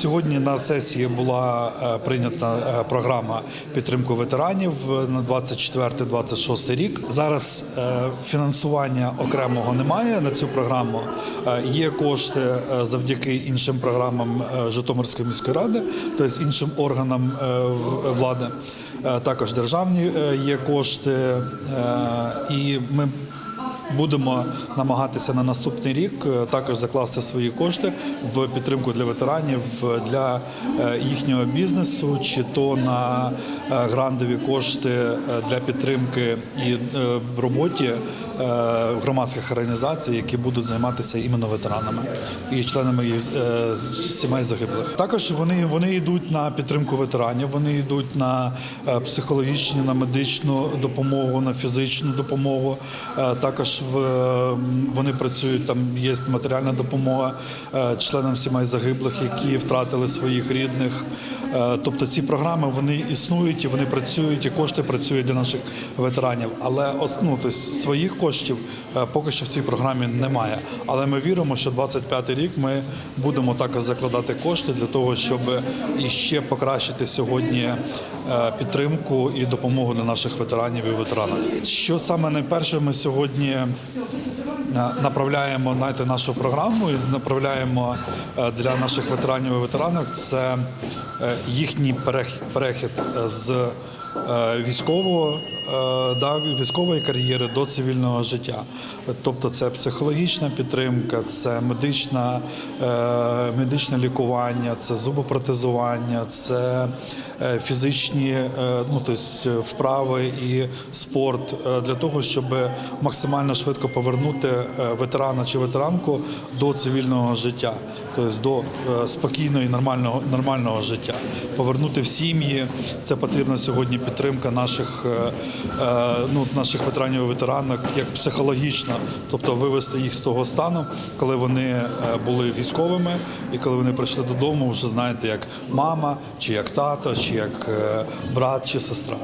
Сьогодні на сесії була е, прийнята е, програма підтримки ветеранів е, на 24-26 рік. Зараз фінансування окремого немає на цю програму. Є кошти завдяки іншим програмам Житомирської міської ради, тобто іншим органам влади. Також державні є кошти, і ми Будемо намагатися на наступний рік е, також закласти свої кошти в підтримку для ветеранів е, для е, їхнього бізнесу, чи то на грантові кошти для підтримки і роботі громадських організацій, які будуть займатися іменно ветеранами і членами їх сімей загиблих. Також вони, вони йдуть на підтримку ветеранів, вони йдуть на психологічну, на медичну допомогу, на фізичну допомогу. Е, В е, вони працюють там. Є матеріальна допомога е, членам сімей загиблих, які втратили своїх рідних. Е, Тобто ці програми вони існують вони працюють, і кошти працюють для наших ветеранів. Але ну, тобто, своїх коштів е, поки що в цій програмі немає. Але ми віримо, що 25 рік ми будемо також закладати кошти для того, щоб іще покращити сьогодні е, підтримку і допомогу для наших ветеранів і ветеранок. Що саме найперше ми сьогодні направляємо знаєте, нашу програму і направляємо е, для наших ветеранів і ветеранок. Це е, їхній перех- перехід з е, військового е, да, військової кар'єри до цивільного життя. Тобто це психологічна підтримка, це медична, е, медичне лікування, це зубопротезування, це е, фізичні е, ну, тобто вправи і спорт е, для того, щоб максимально швидко повернути е, ветерана чи ветеранку до цивільного життя, тобто до е, спокійного і нормального, нормального життя, повернути в сім'ї. Це потрібна сьогодні підтримка наших, е, е, ну, наших ветеранів і ветеранок як психологічна, тобто вивести їх з того стану, коли вони е, були військовими, і коли вони прийшли додому, вже знаєте, як мама, чи як тато, чи як брат, чи сестра.